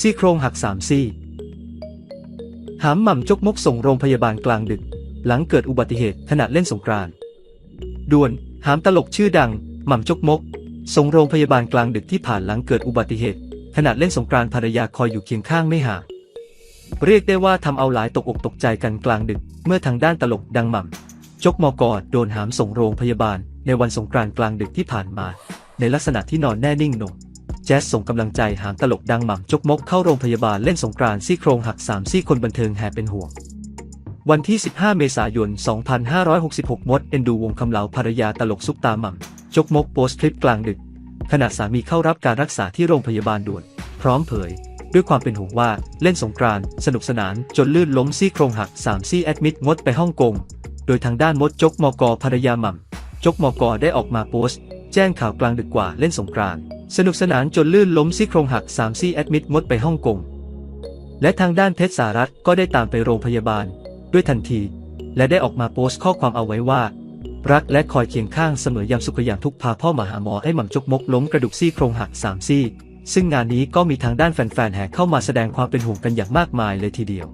ซี่โครงหักสามซี่ หามหม่ำจกมกส่งโรงพยาบาลกลางดึก หลังเกิดอุบัติเหตุขณะเล่นสงกรานต์ด่วน หามตลกชื่อดัง หม่ำจกมก ส่งโรงพยาบาลกลางดึกที่ผ่านหลังเกิดอุบัติเหตุขณะเล่นสงกรานต์ภรรยาคอยอยู่เคียงข้างไม่ห่างเรียกได้ว่าทำเอาหลายตกอกตกใจกันกลางดึก เมื่อทางด้านตลกดังหม่ำจกมกอโดนหามส่งโรงพยาบาล ในวันสงกรานต์กลางดึกที่ผ่านมา ในลักษณะที่นอนแน่นิ่งหนง แจ๊สส่งกำลังใจหางตลกดังหม่ำจกมกเข้าโรงพยาบาลเล่นสงกรานต์ซี่โครงหักสามซี่คนบันเทิงแห่เป็นห่วง วันที่ 15 เมษายน 2566 มดเอ็นดูวงคำเหลาภรรยาตลกซุปตาหม่ำจกมกโพสต์คลิปกลางดึก ขณะสามีเข้ารับการรักษาที่โรงพยาบาลด่วน พร้อมเผย ด้วยความเป็นห่วงว่าเล่นสงกรานต์สนุกสนานจนลื่นล้มซี่โครงหัก 3 ซี่แอดมิดงดไปฮ่องกง โดยทางด้านมดจกมกภรรยาหม่ำจกมกได้ออกมาโพสต์ แจ้งข่าวกลางดึกกว่าเล่นสงกรานต์ สนุกสนานจนลื่นล้มซี่โครงหัก3ซี่แอดมิดงดไปฮ่องกง และทางด้านเพชรสารัตก็ได้ตามไปโรงพยาบาล ด้วยทันที และได้ออกมาโพสต์ข้อความเอาไว้ว่า รักและคอยเคียงข้างเสมอยามสุขยามทุกข์พาพ่อมาหาหมอให้หม่ำจกมกล้มกระดูกซี่โครงหักสามซี่ ซึ่งงานนี้ก็มีทางด้านแฟนๆแห่เข้ามาแสดงความเป็นห่วงกันอย่างมากมายเลยทีเดียว